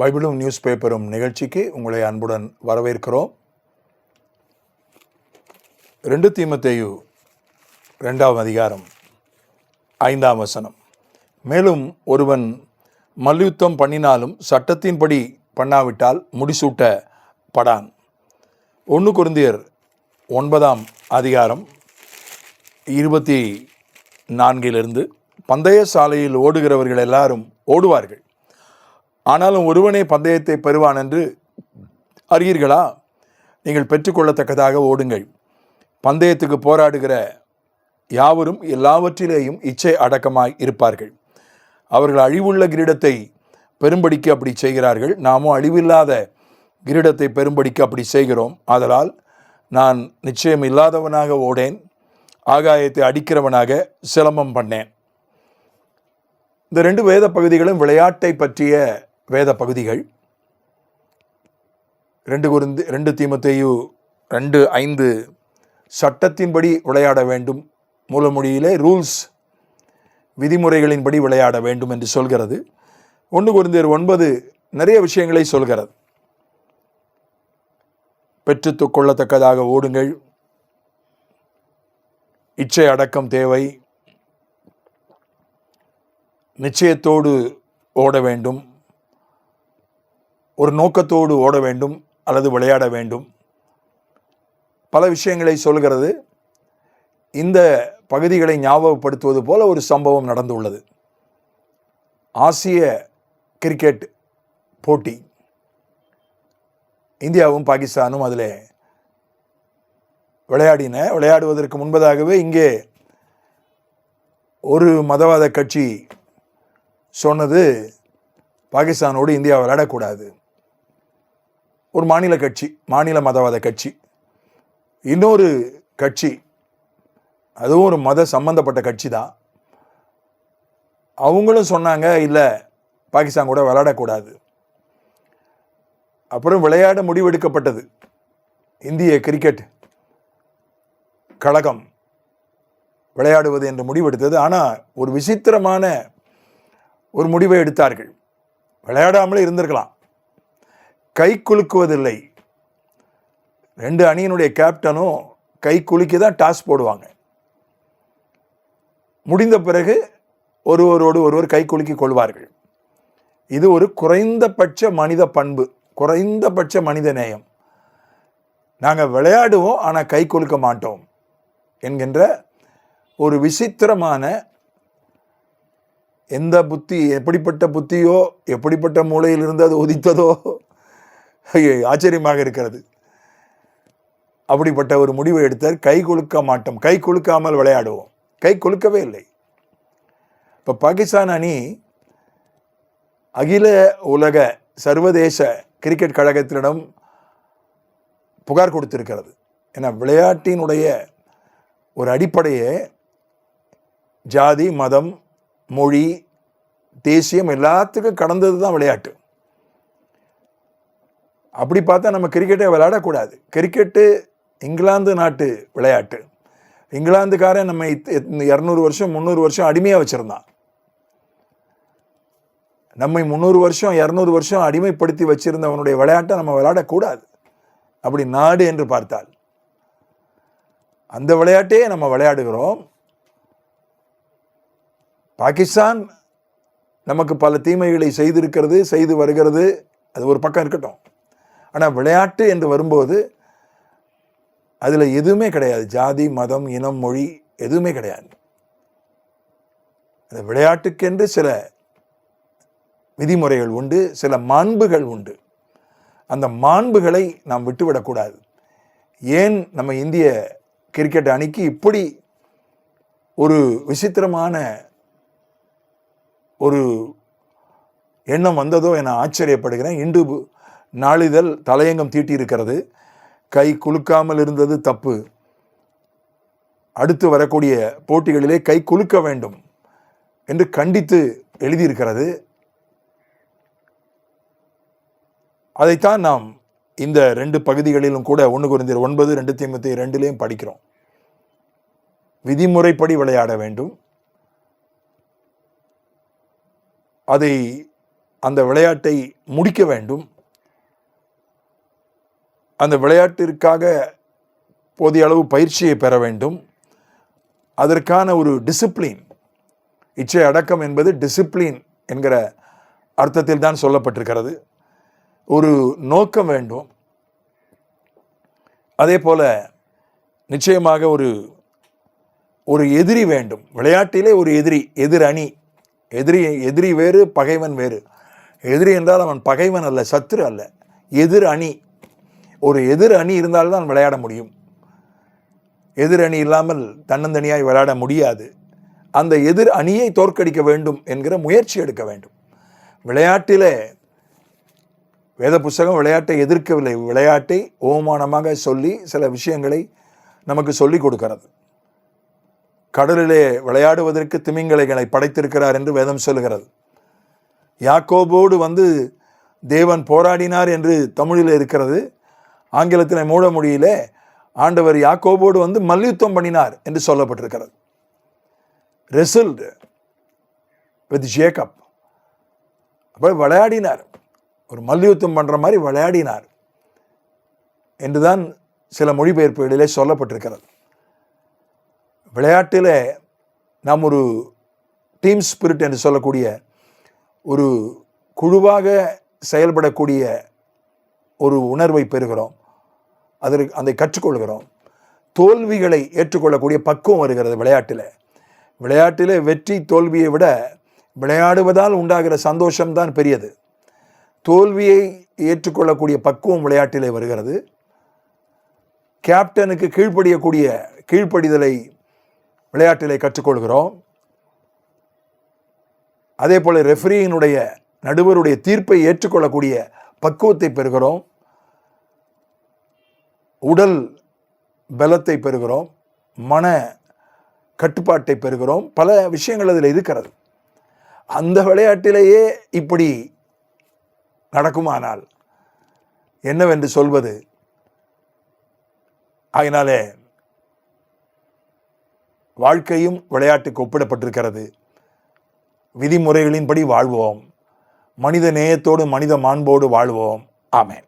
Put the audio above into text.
பைபிளும் news பேப்பரும் நிகழ்ச்சிக்கு உங்களை அன்புடன் வரவேற்கிறோம். ரெண்டு தீமத்தேயு ரெண்டாம் அதிகாரம் ஐந்தாம் வசனம். மேலும் ஒருவன் மல்யுத்தம் பண்ணினாலும் சட்டத்தின்படி பண்ணாவிட்டால் முடிசூட்ட படான் ஒன்று குருந்தியர் ஒன்பதாம் அதிகாரம் இருபத்தி நான்கிலிருந்து பந்தய சாலையில் ஓடுகிறவர்கள் எல்லாரும் ஓடுவார்கள். ஆனாலும் ஒருவனே பந்தயத்தை பெறுவான் என்று அறியீர்களா? நீங்கள் பெற்றுக்கொள்ளத்தக்கதாக ஓடுங்கள். பந்தயத்துக்கு போராடுகிற யாவரும் எல்லாவற்றிலேயும் இச்சை அடக்கமாய் இருப்பார்கள். அவர்கள் அழிவுள்ள கிரீடத்தை பெரும்படிக்கு அப்படி செய்கிறார்கள். நாமும் அழிவில்லாத கிரீடத்தை பெரும்படிக்கு அப்படி செய்கிறோம். ஆதலால் நான் நிச்சயம் இல்லாதவனாக ஓடேன். ஆகாயத்தை அடிக்கிறவனாக சிலம்பம் பண்ணேன். இந்த ரெண்டு வேத பகுதிகளும் விளையாட்டை பற்றிய வேத பகுதிகள். ரெண்டு குருந்து ரெண்டு தீமத்தேயு ரெண்டு ஐந்து சட்டத்தின்படி விளையாட வேண்டும். மூலமொழியிலே ரூல்ஸ் விதிமுறைகளின்படி விளையாட வேண்டும் என்று சொல்கிறது. ஒன்று குருந்தியர் ஒன்பது நிறைய விஷயங்களை சொல்கிறது. பெற்று கொள்ளத்தக்கதாக ஓடுங்கள். இச்சை அடக்கம் தேவை. நிச்சயத்தோடு ஓட வேண்டும். ஒரு நோக்கத்தோடு ஓட வேண்டும் அல்லது விளையாட வேண்டும். பல விஷயங்களை சொல்கிறது. இந்த பகுதிகளை ஞாபகப்படுத்துவது போல ஒரு சம்பவம் நடந்துள்ளது. ஆசிய கிரிக்கெட் போட்டி. இந்தியாவும் பாகிஸ்தானும் அதில் விளையாடின விளையாடுவதற்கு முன்பதாகவே இங்கே ஒரு மதவாத கட்சி சொன்னது பாகிஸ்தானோடு இந்தியா விளையாடக்கூடாது. ஒரு மாநில கட்சி மாநில மதவாத கட்சி இன்னொரு கட்சி அதுவும் ஒரு மத சம்பந்தப்பட்ட கட்சி தான். அவங்களும் சொன்னாங்க இல்லை பாகிஸ்தான் கூட விளையாடக்கூடாது. அப்புறம் விளையாட முடிவெடுக்கப்பட்டது. இந்திய கிரிக்கெட் கழகம் விளையாடுவது என்று முடிவெடுத்தது. ஆனால் ஒரு விசித்திரமான ஒரு முடிவை எடுத்தார்கள். விளையாடாமலே இருந்திருக்கலாம். கை குலுக்குவதில்லை. ரெண்டு அணியினுடைய கேப்டனும் கை குலுக்கி தான் டாஸ் போடுவாங்க. முடிந்த பிறகு ஒருவரோடு ஒருவர் கை குலுக்கி கொள்வார்கள். இது ஒரு குறைந்தபட்ச மனித பண்பு குறைந்தபட்ச மனித நேயம். நாங்கள் விளையாடுவோம் ஆனால் கை குலுக்க மாட்டோம் என்கின்ற ஒரு விசித்திரமான எந்த புத்தி எப்படிப்பட்ட புத்தியோ எப்படிப்பட்ட மூலையிலிருந்து அது உதித்ததோ ஆச்சரியமாக இருக்கிறது. அப்படிப்பட்ட ஒரு முடிவை எடுத்தார். கை கொழுக்க மாட்டோம். கை கொழுக்காமல் விளையாடுவோம். கை கொழுக்கவே இல்லை. இப்போ பாகிஸ்தான் அணி அகில உலக சர்வதேச கிரிக்கெட் கழகத்தினிடம் புகார் கொடுத்திருக்கிறது. ஏன்னா விளையாட்டினுடைய ஒரு அடிப்படையே ஜாதி மதம் மொழி தேசியம் எல்லாத்துக்கும் கடந்தது தான் விளையாட்டு. அப்படி பார்த்தா நம்ம கிரிக்கெட்டே விளையாடக்கூடாது. கிரிக்கெட்டு இங்கிலாந்து நாட்டு விளையாட்டு. இங்கிலாந்துக்காரன் நம்ம இரநூறு வருஷம் முந்நூறு வருஷம் அடிமையாக வச்சுருந்தான். நம்மை முந்நூறு வருஷம் இரநூறு வருஷம் அடிமைப்படுத்தி வச்சுருந்தவனுடைய விளையாட்டை நம்ம விளையாடக்கூடாது. அப்படி நாடு என்று பார்த்தால். அந்த விளையாட்டே நம்ம விளையாடுகிறோம். பாகிஸ்தான் நமக்கு பல தீமைகளை செய்திருக்கிறது செய்து வருகிறது. அது ஒரு பக்கம் இருக்கட்டும். ஆனால் விளையாட்டு என்று வரும்போது அதில் எதுவுமே கிடையாது. ஜாதி மதம் இனம் மொழி எதுவுமே கிடையாது. அந்த விளையாட்டுக்கென்று சில விதிமுறைகள் உண்டு சில மாண்புகள் உண்டு. அந்த மாண்புகளை நாம் விட்டுவிடக்கூடாது ஏன் நம்ம இந்திய கிரிக்கெட் அணிக்கு இப்படி ஒரு விசித்திரமான ஒரு எண்ணம் வந்ததோ என ஆச்சரியப்படுகிறேன். இன்று நாளிதழ் தலையங்கம் தீட்டியிருக்கிறது. கை குலுக்காமல் இருந்தது தப்பு. அடுத்து வரக்கூடிய போட்டிகளிலே கை குலுக்க வேண்டும் என்று கண்டித்து எழுதியிருக்கிறது. அதைத்தான் நாம் இந்த ரெண்டு பகுதிகளிலும் கூட ஒன்று குறைந்தர் ஒன்பது ரெண்டு தீமத்தி ரெண்டுலேயும் படிக்கிறோம். விதிமுறைப்படி விளையாட வேண்டும். அதை அந்த விளையாட்டை முடிக்க வேண்டும். அந்த விளையாட்டிற்காக போதிய அளவு பயிற்சியை பெற வேண்டும். அதற்கான ஒரு டிசிப்ளின் இச்சை அடக்கம் என்பது டிசிப்ளின் என்கிற அர்த்தத்தில் தான் சொல்லப்பட்டிருக்கிறது. ஒரு நோக்கம் வேண்டும். அதே போல் நிச்சயமாக ஒரு ஒரு எதிரி வேண்டும். விளையாட்டிலே ஒரு எதிரி எதிர் அணி. எதிரி எதிரி வேறு பகைவன் வேறு. எதிரி என்றால் அவன் பகைவன் அல்ல சத்துரு அல்ல. எதிர் அணி ஒரு எதிர் அணி இருந்தால்தான் விளையாட முடியும். எதிர் அணி இல்லாமல் தன்னந்தனியாய் விளையாட முடியாது. அந்த எதிர் அணியை தோற்கடிக்க வேண்டும் என்கிற முயற்சி எடுக்க வேண்டும். விளையாட்டிலே வேத புஸ்தகம் விளையாட்டை எதிர்க்கவில்லை. விளையாட்டை ஓமானமாக சொல்லி சில விஷயங்களை நமக்கு சொல்லிக் கொடுக்கிறது. கடலிலே விளையாடுவதற்கு திமிங்கலைகளை படைத்திருக்கிறார் என்று வேதம் சொல்லுகிறது. யாக்கோபோடு வந்து தேவன் போராடினார் என்று தமிழில் இருக்கிறது. ஆங்கிலத்தில் மூட மொழியிலே ஆண்டவர் யாக்கோபோடு வந்து மல்யுத்தம் பண்ணினார் என்று சொல்லப்பட்டிருக்கிறது. ரெசல்ட் வித் ஜேக்கப் அப்போ விளையாடினார். ஒரு மல்யுத்தம் பண்ணுற மாதிரி விளையாடினார் என்றுதான் சில மொழிபெயர்ப்புகளிலே சொல்லப்பட்டிருக்கிறது. விளையாட்டில் நாம் ஒரு டீம் ஸ்பிரிட் என்று சொல்லக்கூடிய ஒரு குழுவாக செயல்படக்கூடிய ஒரு உணர்வை பெறுகிறோம். அதற்கு அதை கற்றுக்கொள்கிறோம். தோல்விகளை ஏற்றுக்கொள்ளக்கூடிய பக்குவம் வருகிறது விளையாட்டில். விளையாட்டில் வெற்றி தோல்வியை விட விளையாடுவதால் உண்டாகிற சந்தோஷம்தான் பெரியது. தோல்வியை ஏற்றுக்கொள்ளக்கூடிய பக்குவம் விளையாட்டிலே வருகிறது. கேப்டனுக்கு கீழ்ப்படியக்கூடிய கீழ்ப்படிதலை விளையாட்டிலே கற்றுக்கொள்கிறோம். அதே போல் ரெஃபரியினுடைய நடுவருடைய தீர்ப்பை ஏற்றுக்கொள்ளக்கூடிய பக்குவத்தை பெறுகிறோம். உடல் பலத்தை பெறுகிறோம் மன கட்டுப்பாட்டை பெறுகிறோம் பல விஷயங்கள் அதில் இருக்கிறது. அந்த விளையாட்டிலேயே இப்படி நடக்குமானால் என்னவென்று சொல்வது? அதனாலே வாழ்க்கையும் விளையாட்டுக்கு ஒப்பிடப்பட்டிருக்கிறது. விதிமுறைகளின்படி வாழ்வோம். மனித நேயத்தோடு மனித மாண்போடு வாழ்வோம். ஆமேன்.